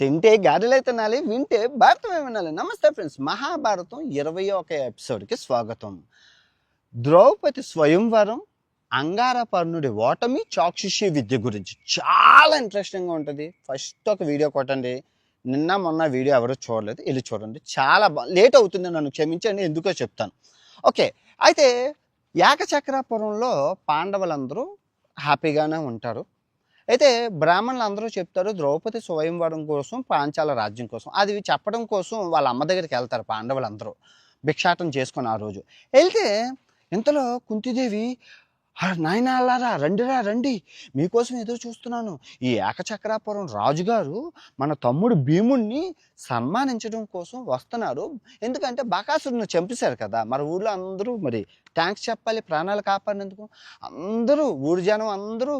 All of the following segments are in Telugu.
తింటే గారెలే తినాలి వింటే భారతమే వినాలి. నమస్తే ఫ్రెండ్స్ మహాభారతం ఇరవై ఒక ఎపిసోడ్కి స్వాగతం. ద్రౌపది స్వయంవరం అంగారపర్ణుడి ఓటమి చాక్షుషి విద్య గురించి. చాలా ఇంట్రెస్టింగ్గా ఉంటుంది. ఫస్ట్ ఒక వీడియో కొట్టండి. నిన్న మొన్న వీడియో ఎవరు చూడలేదు. వెళ్ళి చూడండి. చాలా బా లేట్ అవుతుంది. నన్ను క్షమించండి. ఎందుకో చెప్తాను. ఓకే. అయితే ఏకచక్రాపురంలో పాండవులందరూ హ్యాపీగానే ఉంటారు. అయితే బ్రాహ్మణులు అందరూ చెప్తారు ద్రౌపది స్వయంవరం కోసం పాంచాల రాజ్యం కోసం. అది చెప్పడం కోసం వాళ్ళ అమ్మ దగ్గరికి వెళ్తారు పాండవులందరూ భిక్షాటం చేసుకొని ఆ రోజు. వెళ్తే ఇంతలో కుంతిదేవి నాయన అల్లారా రండిరా రండి. మీకోసం ఎదురు చూస్తున్నాను. ఈ ఏకచక్రాపురం రాజుగారు మన తమ్ముడు భీముణ్ణి సన్మానించడం కోసం వస్తున్నారు. ఎందుకంటే బకాసురుని చంపేశారు కదా. మరి ఊళ్ళో అందరూ మరి థ్యాంక్స్ చెప్పాలి ప్రాణాలు కాపాడినందుకు. అందరూ ఊరి జనం అందరూ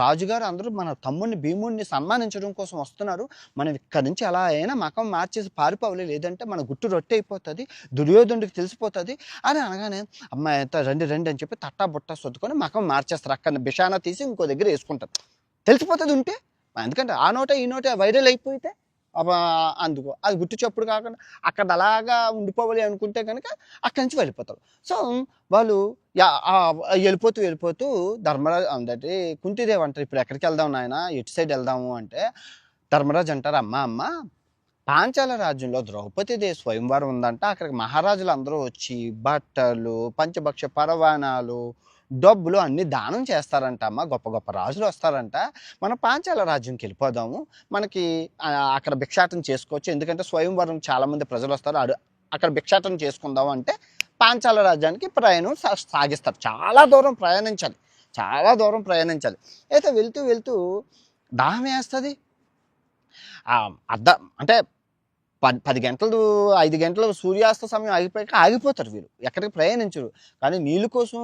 రాజుగారు అందరూ మన తమ్ముడిని భీముడిని సన్మానించడం కోసం వస్తున్నారు. మనం ఇక్కడి నుంచి అలా అయినా మకం మార్చేసి పారిపోవాలి. లేదంటే మన గుట్టు రొట్టె అయిపోతుంది దుర్యోధనుడికి తెలిసిపోతుంది అని అనగానే అమ్మాయి అంతా రండి రండి అని చెప్పి తట్టా బుట్ట సొద్దుకొని మకం మార్చేస్తారు. అక్కడ బిషానా తీసి ఇంకో దగ్గర వేసుకుంటారు. తెలిసిపోతుంది ఉంటే ఎందుకంటే ఆ నోట ఈ నోట వైరల్ అయిపోతే అందుకు. అది గుట్టు చప్పుడు కాకుండా అక్కడ అలాగా ఉండిపోవాలి అనుకుంటే కనుక అక్కడి నుంచి వెళ్ళిపోతారు. సో వాళ్ళు వెళ్ళిపోతూ వెళ్ళిపోతూ ధర్మరాజు అంటే కుంతిదేవి అంటారు. ఇప్పుడు ఎక్కడికి వెళ్దాం నాయన? ఎటు సైడ్ వెళ్దాము అంటే ధర్మరాజు అంటారు అమ్మ అమ్మ పాంచాల రాజ్యంలో ద్రౌపదీదేవి స్వయంవరం ఉందంట. అక్కడికి మహారాజులు అందరూ వచ్చి బట్టలు పంచభక్ష పరవాణాలు డబ్బులు అన్ని దానం చేస్తారంట అమ్మ గొప్ప గొప్ప రాజులు వస్తారంట. మన పాంచాల రాజ్యంకి వెళ్ళిపోదాము. మనకి అక్కడ భిక్షాటం చేసుకోవచ్చు. ఎందుకంటే స్వయంవరం చాలామంది ప్రజలు వస్తారు. అడు అక్కడ భిక్షాటం చేసుకుందాం అంటే పాంచాల రాజ్యానికి ప్రయాణం సా- సాగిస్తారు. చాలా దూరం ప్రయాణించాలి. చాలా దూరం ప్రయాణించాలి. అయితే వెళ్తూ వెళ్తూ దాహం వేస్తుంది. అర్ధ అంటే పది పది గంటలు ఐదు గంటలు సూర్యాస్త సమయం ఆగిపోయాక ఆగిపోతారు వీళ్ళు. ఎక్కడికి ప్రయాణించరు. కానీ నీళ్ళ కోసం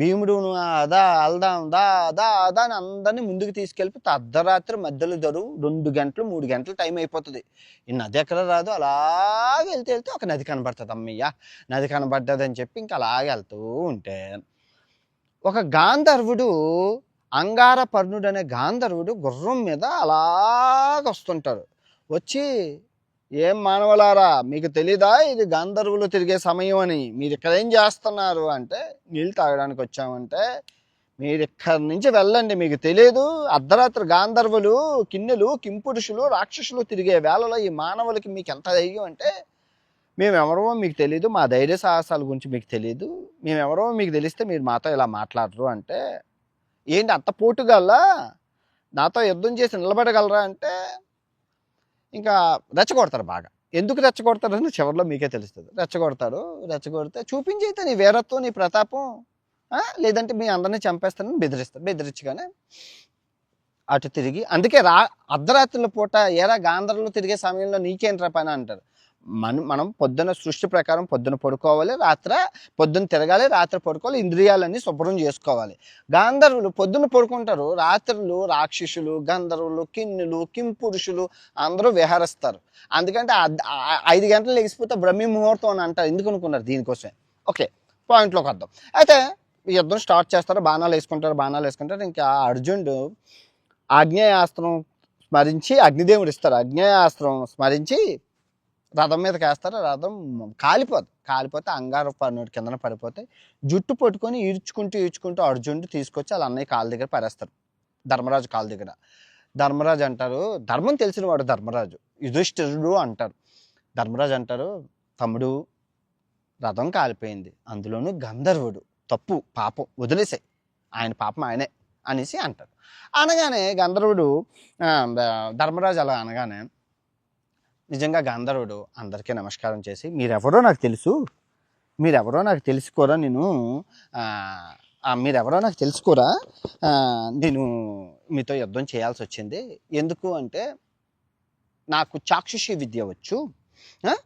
భీముడు అదా అల్దాం దా అదా అదా అని అందరినీ ముందుకు తీసుకెళ్ళి అర్ధరాత్రి మధ్యలో దరువు రెండు గంటలు మూడు గంటలు టైం అయిపోతుంది. ఈ నది ఎక్కడ రాదు అలాగే వెళ్తే వెళ్తే ఒక నది కనబడుతుంది. అమ్మయ్య నది కనబడ్డది అని చెప్పి ఇంకా అలాగే వెళ్తూ ఉంటే ఒక గాంధర్వుడు అంగారపర్ణుడు అనే గాంధర్వుడు గుర్రం మీద అలాగ వస్తుంటారు వచ్చి ఏం మానవులారా మీకు తెలీదా? ఇది గాంధర్వులు తిరిగే సమయం అని. మీరు ఇక్కడ ఏం చేస్తున్నారు అంటే నీళ్ళు తాగడానికి వచ్చామంటే మీరు ఇక్కడి నుంచి వెళ్ళండి మీకు తెలియదు అర్ధరాత్రి గాంధర్వులు కిన్నెలు కింపురుషులు రాక్షసులు తిరిగే వేళలో ఈ మానవులకి మీకు ఎంత ధైర్యం అంటే మేమెవరో మీకు తెలియదు మా ధైర్య సాహసాల గురించి మీకు తెలియదు మేము ఎవరో మీకు తెలిస్తే మీరు మాతో ఇలా మాట్లాడరు అంటే ఏంటి అంత పోటుగల్లా నాతో యుద్ధం చేసి నిలబడగలరా అంటే ఇంకా రెచ్చగొడతారు బాగా. ఎందుకు రెచ్చగొడతారని చివరిలో మీకే తెలుస్తుంది. రెచ్చగొడతారు రెచ్చగొడితే చూపించైతే నీ వీరత్వం నీ ప్రతాపం లేదంటే మీ అందరినీ చంపేస్తానని బెదిరిస్తారు బెదిరించగానే అటు తిరిగి. అందుకే రా అర్ధరాత్రుల పూట ఏరా గాంధర్లో తిరిగే సమయంలో నీకేంట్రా పని అంటారు. మనం మనం పొద్దున సృష్టి ప్రకారం పొద్దున పడుకోవాలి రాత్ర పొద్దున తిరగాలి రాత్రి పడుకోవాలి ఇంద్రియాలన్నీ శుభ్రం చేసుకోవాలి. గాంధర్వులు పొద్దున పడుకుంటారు రాత్రులు రాక్షసులు గంధర్వులు కిన్నులు కింపురుషులు అందరూ విహరిస్తారు. అందుకంటే ఐదు గంటలు లేచిపోతే బ్రహ్మి ముహూర్తం అని అంటారు. ఎందుకు అనుకున్నారు దీనికోసమే? ఓకే పాయింట్లోకి వద్దాం. అయితే ఈ యుద్ధం స్టార్ట్ చేస్తారు బాణాలు వేసుకుంటారు బాణాలు వేసుకుంటారు. ఇంకా అర్జునుడు ఆగ్నేయాస్త్రం స్మరించి అగ్నిదేవుడు ఇస్తారు. అగ్నేయాస్త్రం స్మరించి రథం మీదకి వేస్తారు రథం కాలిపోదు. కాలిపోతే అంగారు పన్నుడి కిందన పడిపోతే జుట్టు పట్టుకొని ఈడ్చుకుంటూ ఈడ్చుకుంటూ అర్జునుడు తీసుకొచ్చి వాళ్ళ అన్నయ్య కాళ్ళ దగ్గర పడేస్తారు. ధర్మరాజు కాళ్ళ దగ్గర. ధర్మరాజు అంటారు ధర్మం తెలిసిన వాడు ధర్మరాజు. యుధిష్ఠిరుడు అంటారు. ధర్మరాజు అంటారు తమ్ముడు రథం కాలిపోయింది. అందులోనూ గంధర్వుడు తప్పు పాపం వదిలేసాయి. ఆయన పాపం ఆయనే అనేసి అంటారు. అనగానే గంధర్వుడు ధర్మరాజు అలా అనగానే నిజంగా గంధర్వుడు అందరికీ నమస్కారం చేసి మీరెవరో నాకు తెలుసు. మీరెవరో నాకు తెలుసుకోరా నేను? మీరెవరో నాకు తెలుసుకోరా? నేను మీతో యుద్ధం చేయాల్సి వచ్చింది. ఎందుకు అంటే నాకు చాక్షుషి విద్య వచ్చు. ఆ?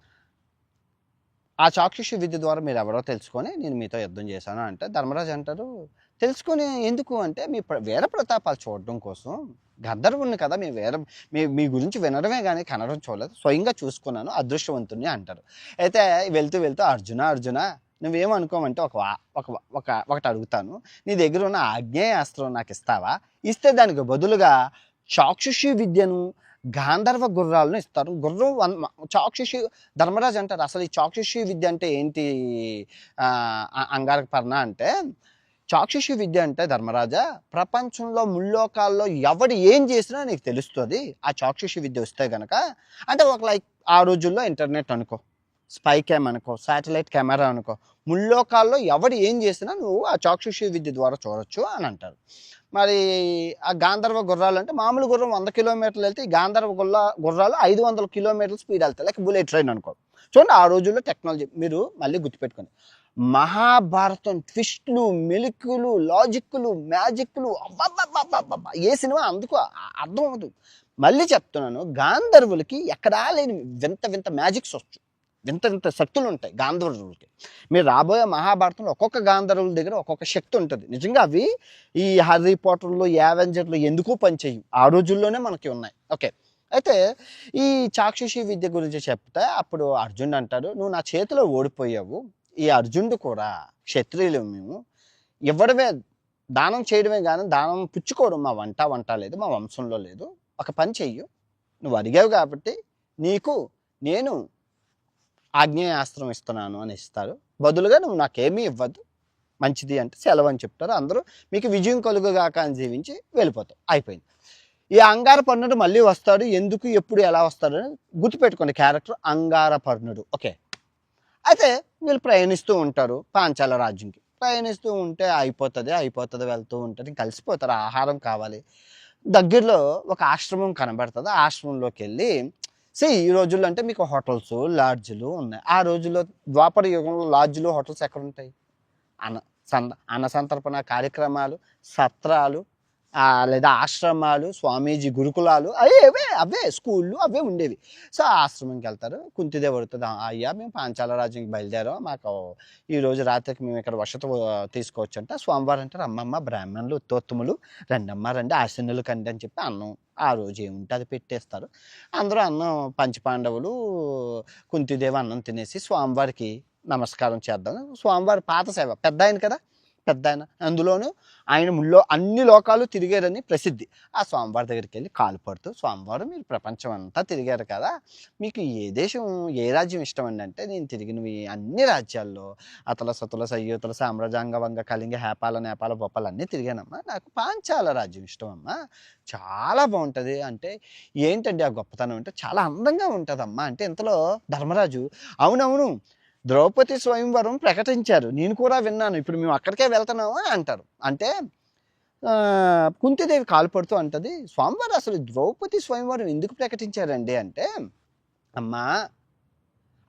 ఆ చాక్షుషి విద్య ద్వారా మీరు ఎవరో తెలుసుకొని నేను మీతో యుద్ధం చేశాను అంటే ధర్మరాజు అంటారు. తెలుసుకుని ఎందుకు అంటే మీ ప్ర- వీర ప్రతాపాలు చూడడం కోసం గంధర్వుని కదా మీ వీర మీ మీ గురించి వినడమే కానీ కనడం చూడలేదు. స్వయంగా చూసుకున్నాను అదృష్టవంతుని అంటారు. అయితే వెళ్తూ వెళ్తూ అర్జున అర్జున నువ్వేమనుకోమంటే ఒక వా- ఒక ఒక ఒకటి అడుగుతాను. నీ దగ్గర ఉన్న ఆగ్నేయాస్త్రం నాకు ఇస్తావా? ఇస్తే దానికి బదులుగా చాక్షుషి విద్యను గాంధర్వ గుర్రాలను ఇస్తారు. గుర్రం వన్ చాక్షుషి ధర్మరాజు అంటారు. అసలు ఈ చాక్షుషి విద్య అంటే ఏంటి? అంగారక పర్ణ అంటే చాక్షుషి విద్య అంటే ధర్మరాజా ప్రపంచంలో ముల్లోకాల్లో ఎవడు ఏం చేసినా నీకు తెలుస్తుంది. ఆ చాక్షుషి విద్య వస్తే గనక అంటే ఒక లైక్ ఆ రోజుల్లో ఇంటర్నెట్ అనుకో స్పై క్యామ్ అనుకో శాటిలైట్ కెమెరా అనుకో ముల్లోకాల్లో ఎవడు ఏం చేసినా నువ్వు ఆ చాక్షుషి విద్య ద్వారా చూడొచ్చు అని అంటారు. మరి ఆ గాంధర్వ గుర్రాలు అంటే మామూలు గుర్రం వంద కిలోమీటర్లు వెళ్తే ఈ గాంధర్వ గుర్ర గుర్రాలు ఐదు వందల కిలోమీటర్ల స్పీడ్ వెళ్తాయి. లైక్ బుల్లెట్ ట్రైన్ అనుకో. చూడండి ఆ రోజుల్లో టెక్నాలజీ మీరు మళ్ళీ గుర్తుపెట్టుకోండి. మహాభారతం ట్విస్ట్లు మెలుకులు లాజిక్లు మ్యాజిక్లు అబ్బబ్బబ్బబ్బబ్బబ్బ. ఏ సినిమా? అందుకు అర్థం అవ్వదు. మళ్ళీ చెప్తున్నాను గాంధర్వులకి ఎక్కడా లేని వింత వింత మ్యాజిక్స్ వచ్చు. వింత వింత శక్తులు ఉంటాయి గాంధర్వులకి. మీరు రాబోయే మహాభారతంలో ఒక్కొక్క గాంధర్వుల దగ్గర ఒక్కొక్క శక్తి ఉంటుంది. నిజంగా అవి ఈ హర్రీ పోటర్లు యావెంజర్లు ఎందుకు పనిచేయవు? ఆ రోజుల్లోనే మనకి ఉన్నాయి. ఓకే. అయితే ఈ చాక్షుషి విద్య గురించి చెప్తే అప్పుడు అర్జున్ అంటాడు నువ్వు నా చేతిలో ఓడిపోయావు. ఈ అర్జునుడు కూడా క్షత్రియులు మేము. ఇవ్వడమే దానం చేయడమే కానీ దానం పుచ్చుకోవడం మా వంట వంట లేదు మా వంశంలో లేదు. ఒక పని చెయ్యు. నువ్వు అడిగావు కాబట్టి నీకు నేను ఆగ్నేయాస్త్రం ఇస్తున్నాను అని ఇస్తారు. బదులుగా నువ్వు నాకేమీ ఇవ్వద్దు మంచిది అంటే సెలవు అని చెప్తారు. అందరూ మీకు విజయం కలుగుగాక అని జీవించి వెళ్ళిపోతాం అయిపోయింది. ఈ అంగారపర్ణుడు మళ్ళీ వస్తాడు. ఎందుకు ఎప్పుడు ఎలా వస్తాడు అని గుర్తుపెట్టుకోండి క్యారెక్టర్ అంగారపర్ణుడు ఓకే. అయితే వీళ్ళు ప్రయాణిస్తూ ఉంటారు పాంచాల రాజ్యంకి ప్రయాణిస్తూ ఉంటే అయిపోతుంది అయిపోతుంది వెళ్తూ ఉంటుంది కలిసిపోతారు ఆహారం కావాలి. దగ్గరలో ఒక ఆశ్రమం కనబడుతుంది ఆశ్రమంలోకి వెళ్ళి సే ఈ రోజుల్లో అంటే మీకు హోటల్స్ లాడ్జ్లు ఉన్నాయి. ఆ రోజుల్లో ద్వాపర యుగంలో లాడ్జ్లు హోటల్స్ ఎక్కడ ఉంటాయి అన్న సంద అన్న సంతర్పణ కార్యక్రమాలు సత్రాలు లేదా ఆశ్రమాలు స్వామీజీ గురుకులాలు అవే అవే అవే స్కూళ్ళు అవే ఉండేవి. సో ఆ ఆశ్రమంకి వెళ్తారు. కుంతిదేవి అడుగుతుంది అయ్యా మేము పాంచాల రాజ్యంకి బయలుదేరాం. మాకు ఈరోజు రాత్రికి మేము ఇక్కడ వసతి తీసుకోవచ్చు అంటే స్వామివారు అంటారు అమ్మమ్మ బ్రాహ్మణులు ఉత్తోత్తములు రెండమ్మ రండి ఆశనులు కండి అని చెప్పి అన్నం. ఆ రోజు ఏముంటే అది పెట్టేస్తారు. అందరూ అన్నం పంచపాండవులు కుంతిదేవి అన్నం తినేసి స్వామివారికి నమస్కారం చేద్దాం. స్వామివారి పాత సేవ పెద్ద ఆయన కదా? పెద్ద ఆయన. అందులోనూ ఆయన ముల్లో అన్ని లోకాలు తిరిగారని ప్రసిద్ధి. ఆ స్వామివారి దగ్గరికి వెళ్ళి కాలు పడుతూ స్వామివారు మీరు ప్రపంచం అంతా తిరిగారు కదా! మీకు ఏ దేశం ఏ రాజ్యం ఇష్టం అండి అంటే నేను తిరిగినవి అన్ని రాజ్యాల్లో అతల సతుల సయ్యూతుల సామ్రాజ్యాంగ వంగ కళింగ హేపాల నేపాల బొప్పలు అన్నీ తిరిగానమ్మా. నాకు పాంచాల రాజ్యం ఇష్టం అమ్మా చాలా బాగుంటుంది. అంటే ఏంటండి ఆ గొప్పతనం? అంటే చాలా అందంగా ఉంటుందమ్మా. అంటే ఇంతలో ధర్మరాజు అవునవును ద్రౌపది స్వయంవరం ప్రకటించారు. నేను కూడా విన్నాను. ఇప్పుడు మేము అక్కడికే వెళ్తున్నాము అని అంటారు. అంటే కుంతిదేవి కాల్పడుతూ అంటది స్వామివారు అసలు ద్రౌపది స్వయంవరం ఎందుకు ప్రకటించారండి? అంటే అమ్మా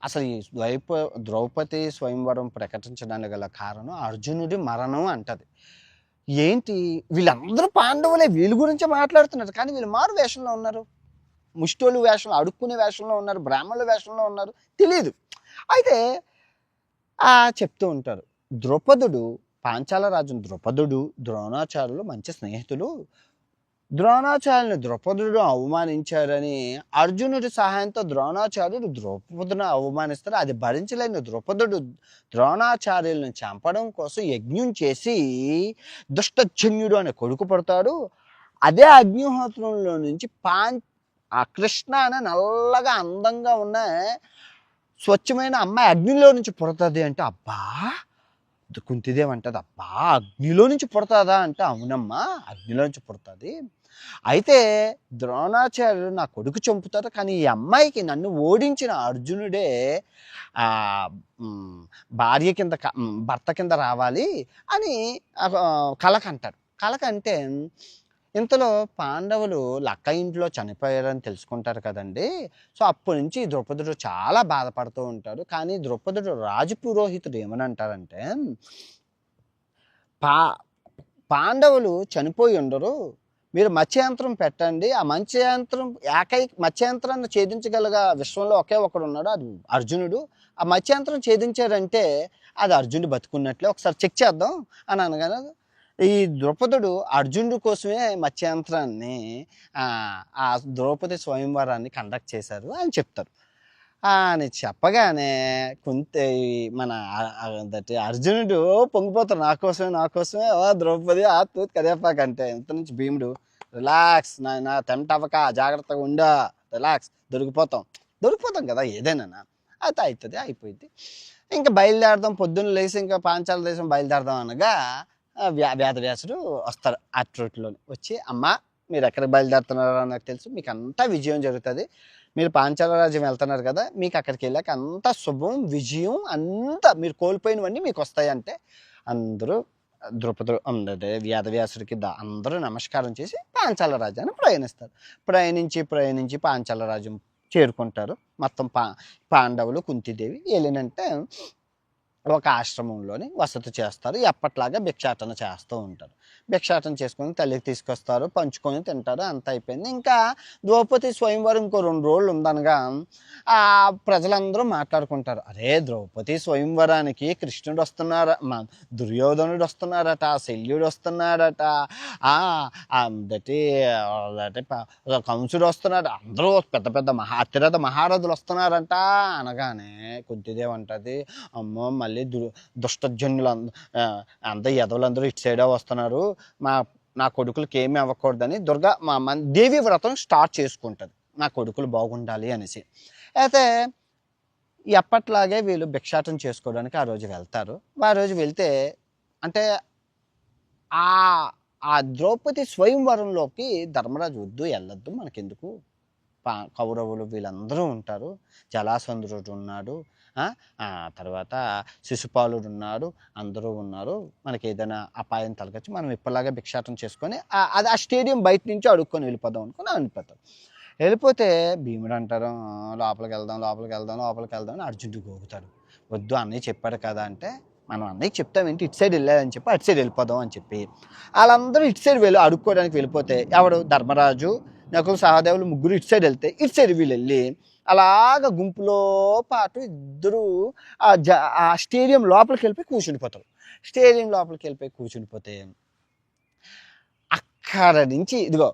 అసలు ఈ ద్వైప ద్రౌపది స్వయంవరం ప్రకటించడానికి గల కారణం అర్జునుడి మరణం అంటది. ఏంటి? వీళ్ళందరూ పాండవులే. వీళ్ళ గురించి మాట్లాడుతున్నారు. కానీ వీళ్ళు మారు వేషంలో ఉన్నారు. ముష్టోళ్ళు వేషంలో అడుక్కునే వేషంలో ఉన్నారు. బ్రాహ్మణుల వేషంలో ఉన్నారు. తెలియదు అయితే చెప్తూ ఉంటారు ద్రౌపదుడు పాంచాల రాజును ద్రౌపదుడు ద్రోణాచార్యులు మంచి స్నేహితులు. ద్రోణాచార్యుని ద్రౌపదుడు అవమానించారని అర్జునుడి సహాయంతో ద్రోణాచార్యుడు ద్రౌపదును అవమానిస్తారు. అది భరించలేని ద్రౌపదుడు ద్రోణాచార్యులను చంపడం కోసం యజ్ఞం చేసి దుష్టజన్యుడు అనే కొడుకు పడతాడు. అదే అగ్నిహోత్రంలో నుంచి పాం ఆ కృష్ణ అనే నల్లగా అందంగా ఉన్న స్వచ్ఛమైన అమ్మాయి అగ్నిలో నుంచి పుడతాది అంటే అబ్బా! కుంతిదేవి అంటది అబ్బా! అగ్నిలో నుంచి పుడతాదా అంటే అవునమ్మా! అగ్నిలో నుంచి పుడతాది. అయితే ద్రోణాచార్యుడు నా కొడుకు చంపుతారు కానీ ఈ అమ్మాయికి నన్ను ఓడించిన అర్జునుడే ఆ భార్య కింద భర్త కింద రావాలి అని కలకంటాడు. కలకంటే ఇంతలో పాండవులు లక్క ఇంట్లో చనిపోయారని తెలుసుకుంటారు కదండి. సో అప్పటి నుంచి ద్రౌపదుడు చాలా బాధపడుతూ ఉంటాడు. కానీ ద్రౌపదుడు రాజు పురోహితుడు ఏమని అంటారంటే పా పాండవులు చనిపోయి ఉండరు. మీరు మత్స్యంత్రం పెట్టండి. ఆ మత్స్యంత్రం ఏకై మత్స్యంత్రాన్ని ఛేదించగలగా విశ్వంలో ఒకే ఒకడు ఉన్నాడు. అది అర్జునుడు. ఆ మత్స్యంత్రం ఛేదించారంటే అది అర్జునుడు బతుకున్నట్లే. ఒకసారి చెక్ చేద్దాం. అని అనగానే ఈ ద్రౌపదుడు అర్జునుడు కోసమే మత్స్యంత్రాన్ని ఆ, ఆ ద్రౌపది స్వయంవరాన్ని కండక్ట్ చేశారు అని చెప్తారు. అని చెప్పగానే కొంత మన ఆ- దట్ అర్జునుడు పొంగిపోతాడు నా కోసమే నా కోసమే ద్రౌపది ఆ తూత్ కదేపాక అంటే నుంచి భీముడు రిలాక్స్ నాయన టెంప్ట్ అవ్వక జాగ్రత్తగా ఉండా రిలాక్స్ దొరికిపోతాం. దొరికిపోతాం కదా ఏదైనా. అయితే అవుతుంది అయిపోయింది. ఇంకా బయలుదేరదాం పొద్దున్న లేచి ఇంకా పాంచాల దేశం బయలుదేరదాం అనగా ఆ వ్యా వస్తారు ఆ రూట్లోని వచ్చి అమ్మ మీరు ఎక్కడికి బయలుదేరుతున్నారో నాకు తెలుసు మీకు అంతా విజయం జరుగుతుంది. మీరు పాంచాల రాజ్యం వెళ్తున్నారు కదా మీకు అక్కడికి వెళ్ళాక అంతా శుభం విజయం అంతా మీరు కోల్పోయినవన్నీ మీకు వస్తాయి అంటే అందరూ ద్రుపదుడు అదే వ్యాధవ్యాసుడికి దా అందరూ నమస్కారం చేసి పాంచాల రాజ్యాన్ని ప్రయాణిస్తారు. ప్రయాణించి ప్రయాణించి పాంచాల రాజ్యం చేరుకుంటారు. మొత్తం పా పాండవులు కుంతిదేవి వెళ్ళినంటే ఒక ఆశ్రమంలోని వసతి చేస్తారు. ఎప్పట్లాగా భిక్షాటన చేస్తూ ఉంటారు. భిక్షాటన చేసుకొని తల్లికి తీసుకొస్తారు. పంచుకొని తింటారు. అంత అయిపోయింది. ఇంకా ద్రౌపది స్వయంవరం ఇంకో రెండు రోజులు ఉందనగా ఆ ప్రజలందరూ మాట్లాడుకుంటారు. అరే ద్రౌపది స్వయంవరానికి కృష్ణుడు వస్తున్నారు? మా దుర్యోధనుడు వస్తున్నారట. శల్యుడు వస్తున్నాడట. ఆ దటి కంసుడు వస్తున్నాడు. అందరూ పెద్ద పెద్ద మహా అతిరథ మహారథులు వస్తున్నారంట అనగానే కొద్దిదేమంటది. అమ్మో మళ్ళీ దు దుష్టజన్యులు అంద అంత యదవులందరూ ఇటు సైడే వస్తున్నారు. మా నా కొడుకులకి ఏమీ అవ్వకూడదని దుర్గా మా మన దేవి వ్రతం స్టార్ట్ చేసుకుంటుంది. నా కొడుకులు బాగుండాలి అనేసి. అయితే ఎప్పట్లాగే వీళ్ళు భిక్షాటం చేసుకోవడానికి ఆ రోజు వెళ్తారు. ఆ రోజు వెళ్తే అంటే ఆ ఆ ద్రౌపది స్వయంవరంలోకి ధర్మరాజు వద్దు వెళ్ళొద్దు మనకెందుకు? పా కౌరవులు వీళ్ళందరూ ఉంటారు. జలాసంద్రుడు ఉన్నాడు. తర్వాత శిశుపాలుడు ఉన్నారు అందరూ ఉన్నారు. మనకి ఏదైనా అపాయం తలగచ్చు మనం ఇప్పటిలాగా భిక్షాటం చేసుకొని అది ఆ స్టేడియం బయట నుంచి అడుక్కొని వెళ్ళిపోదాం అనుకుని వెళ్ళిపోతాం. వెళ్ళిపోతే భీముడు అంటారు లోపలికి వెళ్దాం లోపలికి వెళ్దాం లోపలికి వెళ్దాం అని అర్జునుడు గోగుతాడు వద్దు అన్నయ్య చెప్పాడు కదా అంటే మనం అన్నయ్యకి చెప్తాం ఏంటి? ఇటు సైడ్ వెళ్ళాలని చెప్పి అటు సైడ్ వెళ్ళిపోదాం అని చెప్పి. వాళ్ళందరూ ఇటు సైడ్ వెళ్ళి అడుక్కోవడానికి వెళ్ళిపోతే ఎవడు? ధర్మరాజు నకులు సహదేవులు ముగ్గురు ఇటు సైడ్ వెళ్తే ఇటు సైడ్ వీళ్ళు వెళ్ళి అలాగ గుంపులో పాటు ఇద్దరు ఆ జ ఆ స్టేడియం లోపలికి వెళ్ళిపోయి కూర్చుండిపోతారు. స్టేడియం లోపలికి వెళ్ళిపోయి కూర్చుండిపోతే అక్కడ నుంచి ఇదిగో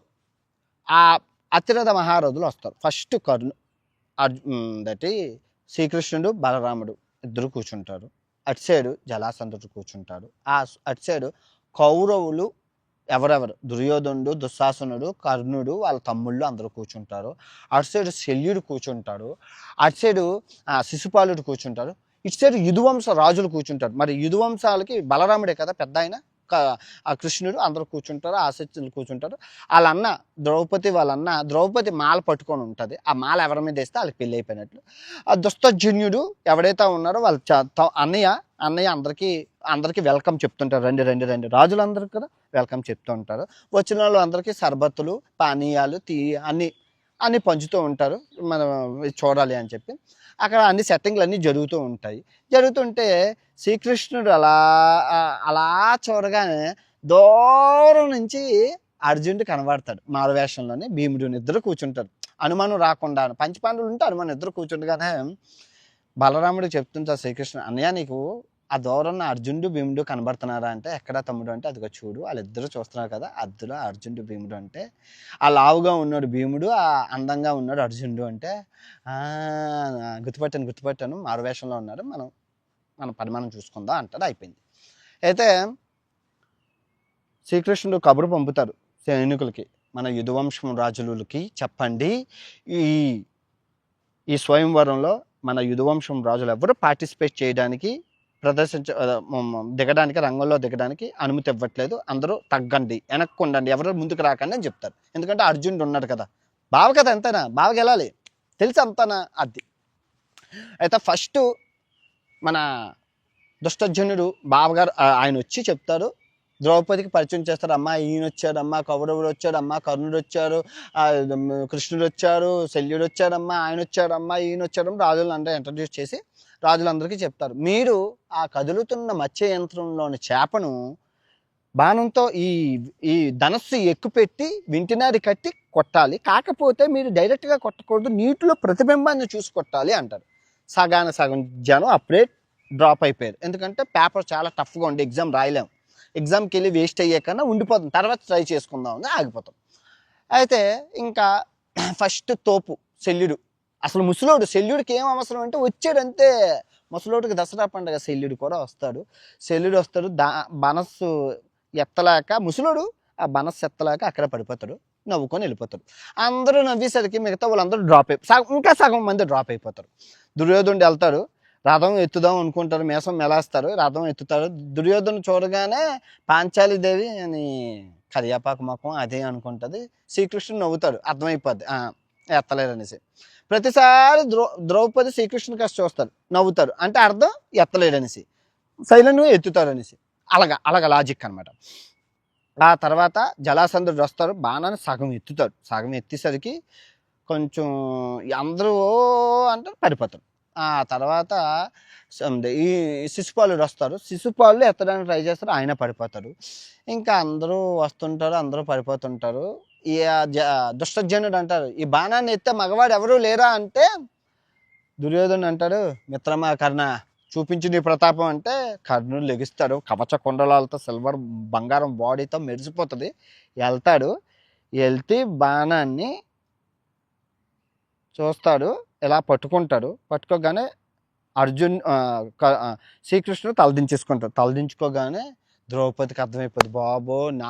ఆ అతిరథ మహారథులు వస్తారు. ఫస్ట్ కర్ణు అర్జు శ్రీకృష్ణుడు బలరాముడు ఇద్దరు కూర్చుంటారు. అటు సైడు జలాసంధుడు కూర్చుంటాడు. ఆ అటు సైడు కౌరవులు ఎవరెవరు? దుర్యోధనుడు దుశ్శాసనుడు కర్ణుడు వాళ్ళ తమ్ముళ్ళు అందరూ కూర్చుంటారు. అటు సైడు శల్యుడు కూర్చుంటాడు. అటు సైడు శిశుపాలుడు కూర్చుంటారు ఇటు సైడు యుధువంశ రాజులు కూర్చుంటారు. మరి యుధువంశాలకి బలరాముడే కదా పెద్ద ఆయన. క- కృష్ణుడు అందరూ కూర్చుంటారు ఆసక్తులు కూర్చుంటారు. వాళ్ళన్న ద్రౌపది వాళ్ళన్న ద్రౌపది మాల పట్టుకొని ఉంటుంది. ఆ మాల ఎవరి మీద వేస్తే వాళ్ళకి పెళ్ళి అయిపోయినట్లు. ఆ దుస్తజన్యుడు ఎవడైతే ఉన్నారో వాళ్ళ త- అన్నయ్య అన్నయ్య అందరికీ అందరికీ వెల్కమ్ చెప్తుంటారు. రండి రండి రండి. రాజులందరికీ కదా వెల్కమ్ చెప్తూ ఉంటారు. వచ్చిన వాళ్ళు అందరికీ సర్బత్తులు పానీయాలు తీ అన్ని అన్ని పంచుతూ ఉంటారు. మనం చూడాలి అని చెప్పి. అక్కడ అన్ని సెట్టింగ్లు అన్నీ జరుగుతూ ఉంటాయి. జరుగుతుంటే శ్రీకృష్ణుడు అలా అలా చూడగానే దూరం నుంచి అర్జునుడు కనబడతాడు. మారువేషంలోనే భీముడు ఇద్దరు కూర్చుంటారు అనుమానం రాకుండా పంచపాండవులు ఉంటే అనుమానం ఇద్దరు కూర్చుండగానే బలరాముడు చెప్తుంటారు శ్రీకృష్ణ అన్నయ్య నీకు ఆ దూరంలో అర్జునుడు భీముడు కనబడుతున్నారా అంటే ఎక్కడ తమ్ముడు అంటే అదిగో చూడు వాళ్ళిద్దరు చూస్తున్నారు కదా అద్దులో అర్జునుడు భీముడు అంటే ఆ లావుగా ఉన్నాడు భీముడు ఆ అందంగా ఉన్నాడు అర్జునుడు అంటే "ఆ, గుర్తుపట్టాను గుర్తుపట్టాను మారువేషంలో ఉన్నారు మనం మన పరిమాణం చూసుకుందాం అంటాడు అయిపోయింది. అయితే శ్రీకృష్ణుడు కబురు పంపుతారు సైనికులకి మన యుధవంశం రాజులకి చెప్పండి ఈ ఈ స్వయంవరంలో మన యుధవంశం రాజులు ఎవరు పార్టిసిపేట్ చేయడానికి ప్రదర్శించ దిగడానికి రంగంలో దిగడానికి అనుమతి ఇవ్వట్లేదు. అందరూ తగ్గండి వెనక్కి ఉండండి ఎవరు ముందుకు రాకండి అని చెప్తారు. ఎందుకంటే అర్జునుడు ఉన్నాడు కదా. బావ కదా ఎంతనా బావకి వెళ్ళాలి. తెలుసు అంతనా? అది. అయితే ఫస్ట్ మన దుష్టజనుడు బావగారు ఆయన వచ్చి చెప్తారు. ద్రౌపదికి పరిచయం చేస్తారు. అమ్మా ఈయన వచ్చాడమ్మా కౌరవుడు వచ్చాడమ్మా కర్ణుడు వచ్చారు కృష్ణుడు వచ్చారు శల్యుడు వచ్చాడమ్మా ఆయన వచ్చాడమ్మా ఈయన వచ్చాడమ్మా రాజులను అంటే ఇంట్రడ్యూస్ చేసి రాజులందరికీ చెప్తారు. మీరు ఆ కదులుతున్న మత్స్య యంత్రంలోని చేపను బాణంతో ఈ ఈ ధనస్సు ఎక్కుపెట్టి వింటినారి కట్టి కొట్టాలి. కాకపోతే మీరు డైరెక్ట్గా కొట్టకూడదు. నీటిలో ప్రతిబింబాన్ని చూసి కొట్టాలి అంటారు. సగాన సగం జనం అప్పుడే డ్రాప్ అయిపోయారు. ఎందుకంటే పేపర్ చాలా టఫ్గా ఉండి ఎగ్జామ్ రాయలేం. ఎగ్జామ్కి వెళ్ళి వేస్ట్ అయ్యే కన్నా ఉండిపోతాం. తర్వాత ట్రై చేసుకుందాం అని ఆగిపోతాం. అయితే ఇంకా ఫస్ట్ తోపు శల్యుడు అసలు ముసలోడు శల్యుడికి ఏం అవసరం అంటే వచ్చాడంతే ముసలోడికి దసరా పండుగ శల్యుడు కూడా వస్తాడు. శల్యుడు వస్తాడు దా బనస్సు ఎత్తలేక ముసలోడు ఆ బనస్సు ఎత్తలేక అక్కడ పడిపోతాడు నవ్వుకొని వెళ్ళిపోతారు అందరూ నవ్వేసరికి మిగతా వాళ్ళందరూ డ్రాప్ అయి సగం ఇంకా సగం మంది డ్రాప్ అయిపోతారు. దుర్యోధనుడు వెళ్తాడు రథం ఎత్తుదాం అనుకుంటారు మేసం మెలాస్తారు రథం ఎత్తుతాడు దుర్యోధను చూడగానే పాంచాలిదేవి అని కరియాపాకు ముఖం అదే అనుకుంటుంది. శ్రీకృష్ణుడు నవ్వుతాడు అర్థమైపోద్ది. ఎత్తలేరు అనేసి ప్రతిసారి ద్రౌ ద్రౌపది శ్రీకృష్ణుని కాస్త చూస్తారు నవ్వుతారు. అంటే అర్థం ఎత్తలేడు అనేసి శైలను ఎత్తుతారు అనేసి అలాగా అలాగ లాజిక్ అన్నమాట. ఆ తర్వాత జలాసంధుడు వస్తారు బాణాన్ని సగం ఎత్తుతారు సగం ఎత్తేసరికి కొంచెం అందరూ అంటే అంటారు పడిపోతారు. ఆ తర్వాత ఈ శిశుపాలుడు వస్తారు. శిశుపాలు ఎత్తడానికి ట్రై చేస్తారు ఆయన పడిపోతారు ఇంకా అందరూ వస్తుంటారు అందరూ పడిపోతుంటారు. ఈ దుష్టజనుడు అంటారు. ఈ బాణాన్ని ఎత్తే మగవాడు ఎవరు లేరా అంటే దుర్యోధను అంటాడు మిత్రమా కర్ణ చూపించు నీ ప్రతాపం అంటే కర్ణుడు లెగిస్తాడు. కవచ కుండలాలతో సిల్వర్ బంగారం బాడీతో మెరిసిపోతుంది. వెళ్తాడు వెళ్తే బాణాన్ని చూస్తాడు. ఇలా పట్టుకుంటాడు. పట్టుకోగానే అర్జున్ శ్రీకృష్ణుడు తలదించేసుకుంటాడు. తలదించుకోగానే ద్రౌపదికి అర్థమైపోతుంది బాబో నా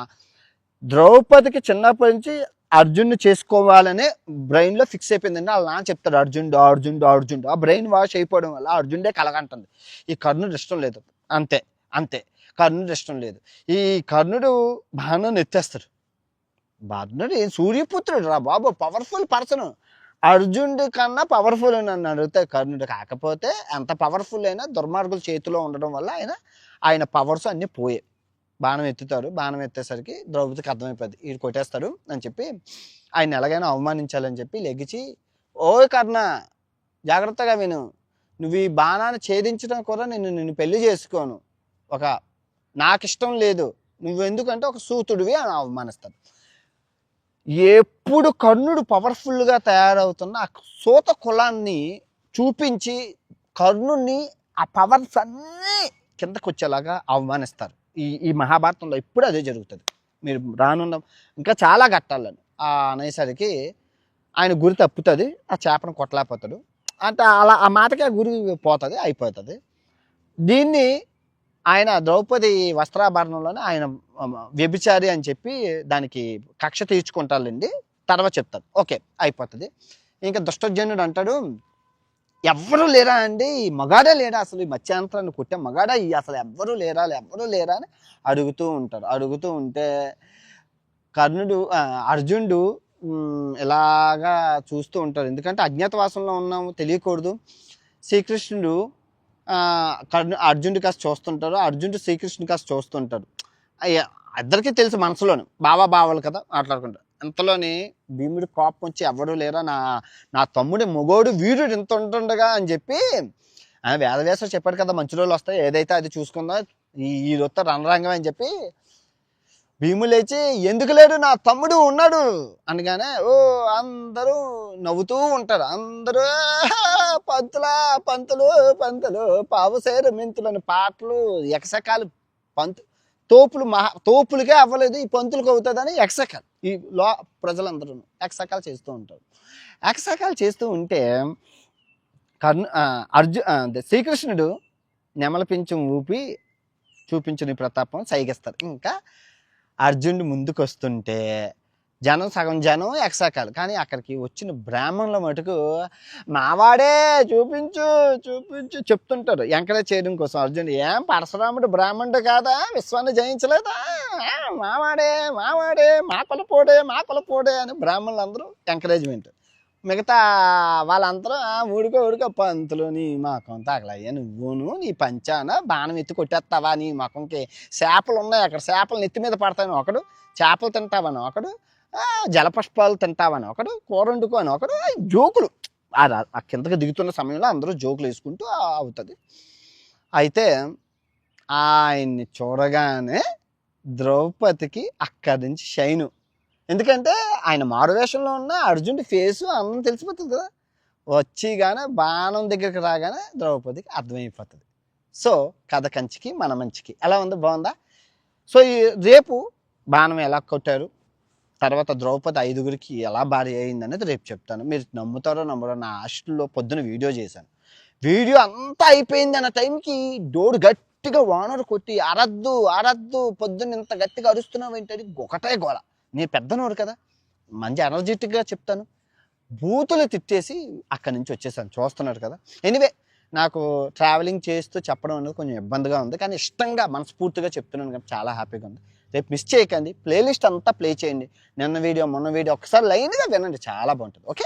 ద్రౌపదికి చిన్నప్పటి నుంచి అర్జున్ని చేసుకోవాలనే బ్రెయిన్లో ఫిక్స్ అయిపోయిందండి. వాళ్ళ నాన్న చెప్తాడు అర్జునుడు అర్జునుడు అర్జునుడు. ఆ బ్రెయిన్ వాష్ అయిపోవడం వల్ల అర్జునుడే కలగంటుంది. ఈ కర్ణుడు ఇష్టం లేదు. అంతే అంతే. కర్ణుడు ఇష్టం లేదు. ఈ కర్ణుడు బాణాన్ని ఎత్తేస్తాడు కర్ణుడు సూర్యపుత్రుడు రా బాబు పవర్ఫుల్ పర్సన్ అర్జునుడి కన్నా పవర్ఫుల్ నన్ను అడిగితే కర్ణుడు కాకపోతే ఎంత పవర్ఫుల్ అయినా దుర్మార్గుల చేతిలో ఉండడం వల్ల ఆయన ఆయన పవర్స్ అన్నీ పోయాయి. బాణం ఎత్తుతారు. బాణం ఎత్తేసరికి ద్రౌపదికి అర్థమైపోద్ది. వీడు కొట్టేస్తాడు అని చెప్పి ఆయన ఎలాగైనా అవమానించాలని చెప్పి లెగిచి ఓ కర్ణ జాగ్రత్తగా విను. నువ్వు ఈ బాణాన్ని ఛేదించడం కూడా నేను నిన్ను పెళ్ళి చేసుకోను. ఒక నాకు ఇష్టం లేదు. నువ్వు ఎందుకంటే ఒక సూతుడివి అని అవమానిస్తాడు. ఎప్పుడు కర్ణుడు పవర్ఫుల్గా తయారవుతున్న ఆ సూత కులాన్ని చూపించి కర్ణుడిని ఆ పవర్స్ అన్నీ కిందకు వచ్చేలాగా అవమానిస్తారు ఈ ఈ మహాభారతంలో ఇప్పుడు అదే జరుగుతుంది. మీరు రానున్న ఇంకా చాలా ఘట్టాలని. ఆ అనేసరికి ఆయన గురి తప్పుతుంది ఆ చేపను కొట్టలేకపోతాడు. అంటే అలా ఆ మాటకి ఆ గురి పోతుంది అయిపోతుంది. దీన్ని ఆయన ద్రౌపది వస్త్రాభరణంలోనే ఆయన వ్యభిచారి అని చెప్పి దానికి కక్ష తీర్చుకుంటారండి తర్వాత చెప్తారు. ఓకే అయిపోతుంది. ఇంకా దుష్టజనుడు అంటాడు ఎవ్వరూ లేరా అండి? ఈ మగాడే లేరా అసలు? ఈ మత్స్యాంతరాన్ని కొట్టే మగాడా? ఈ అసలు ఎవ్వరూ లేరా? ఎవ్వరూ లేరా అని అడుగుతూ ఉంటారు. అడుగుతూ ఉంటే కర్ణుడు అర్జునుడు ఇలాగా చూస్తూ ఉంటారు. ఎందుకంటే అజ్ఞాతవాసంలో ఉన్నాము తెలియకూడదు. శ్రీకృష్ణుడు కర్ణు అర్జునుడి కాస్త చూస్తుంటారు. అర్జునుడు శ్రీకృష్ణుడి కాస్త చూస్తుంటారు. ఇద్దరికీ తెలుసు మనసులోనే. బావా బావలు కదా మాట్లాడుకుంటారు. ఇంతలోని భీముడి కోపం వచ్చి ఎవడు లేరా? నా నా తమ్ముడి మొగోడు వీరుడు ఇంత ఉంటుండగా అని చెప్పి ఆయన వేదవ్యాసుడు చెప్పాడు కదా మంచి రోజులు వస్తాయి ఏదైతే అది చూసుకుందాం ఈ ఈ రొత్త రణరంగం అని చెప్పి భీము లేచి ఎందుకు లేడు? నా తమ్ముడు ఉన్నాడు అనగానే ఓ అందరూ నవ్వుతూ ఉంటారు. అందరూ పంతుల పంతులు పంతులు పావుసేరు మెంతులని పాటలు ఎకసకాలు పంతు తోపులు మహా తోపులకే అవ్వలేదు ఈ పంతులకు అవుతుందని ఎక్సకాలు ఈ లో ప్రజలందరూ ఎక్సకాలు చేస్తూ ఉంటారు. ఎక్సకాలు చేస్తూ ఉంటే కర్ణ అర్జు శ్రీకృష్ణుడు నెమల పింఛం ఊపి చూపించిన ప్రతాపం సైగిస్తారు ఇంకా అర్జునుడు ముందుకు వస్తుంటే జనం సగం జనం ఎక్సాకాలు కానీ అక్కడికి వచ్చిన బ్రాహ్మణుల మటుకు మావాడే చూపించు చూపించు చెప్తుంటారు. ఎంకరేజ్ చేయడం కోసం. అర్జున్ ఏం పరశురాముడు బ్రాహ్మణుడు కాదా? విశ్వాన్ని జయించలేదా? మావాడే మావాడే మా కులపోడే మా కులపోడే అని బ్రాహ్మణులు ఎంకరేజ్మెంట్ మిగతా వాళ్ళందరూ ఊడికో ఊడికో పంతులు నీ మొఖం తగలయ్యా నువ్వును. నీ పంచాన బాణం ఎత్తి కొట్టేస్తావా? నీ మొఖంకి చేపలు ఉన్నాయి. అక్కడ చేపలు నెత్తి మీద పడతాను ఒకడు చేపలు తింటావని ఒకడు జలపుష్పాలు తింటావని ఒకడు కూర వండుకో అని ఒకడు జోకులు. ఆ రా- కిందకి దిగుతున్న సమయంలో అందరూ జోకులు వేసుకుంటూ అవుతుంది. అయితే ఆయన్ని చూడగానే ద్రౌపదికి అక్కడి నుంచి షైను. ఎందుకంటే ఆయన మారువేషంలో ఉన్న అర్జునుడి ఫేసు అందరం తెలిసిపోతుంది కదా. వచ్చిగానే బాణం దగ్గరికి రాగానే ద్రౌపదికి అర్థమైపోతుంది. సో కథ కంచికి మన మంచికి. ఎలా ఉంది? బాగుందా? సో ఈ రేపు బాణం ఎలా కొట్టారు? తర్వాత ద్రౌపది ఐదుగురికి ఎలా భార్య అయింది అనేది రేపు చెప్తాను. మీరు నమ్ముతారో నమ్మరో నా హాస్టల్లో పొద్దున వీడియో చేశాను. వీడియో అంతా అయిపోయింది అన్న టైంకి డోర్ గట్టిగా వానరు కొట్టి అరద్దు అరద్దు పొద్దున్న ఇంత గట్టిగా అరుస్తున్నావు ఏంటని ఒకటే గోల. నేను పెద్దనోడు కదా. మంచి ఎనర్జెటిక్గా చెప్తాను. బూతులు తిట్టేసి అక్కడి నుంచి వచ్చేసాను. చూస్తున్నారు కదా. ఎనివే నాకు ట్రావెలింగ్ చేస్తూ చెప్పడం అనేది కొంచెం ఇబ్బందిగా ఉంది. కానీ ఇష్టంగా మనస్ఫూర్తిగా చెప్తున్నాను. కానీ చాలా హ్యాపీగా ఉంది. రేపు మిస్ చేయకండి. ప్లేలిస్ట్ అంతా ప్లే చేయండి. నిన్న వీడియో మొన్న వీడియో ఒకసారి లైన్గా వినండి. చాలా బాగుంటుంది. ఓకే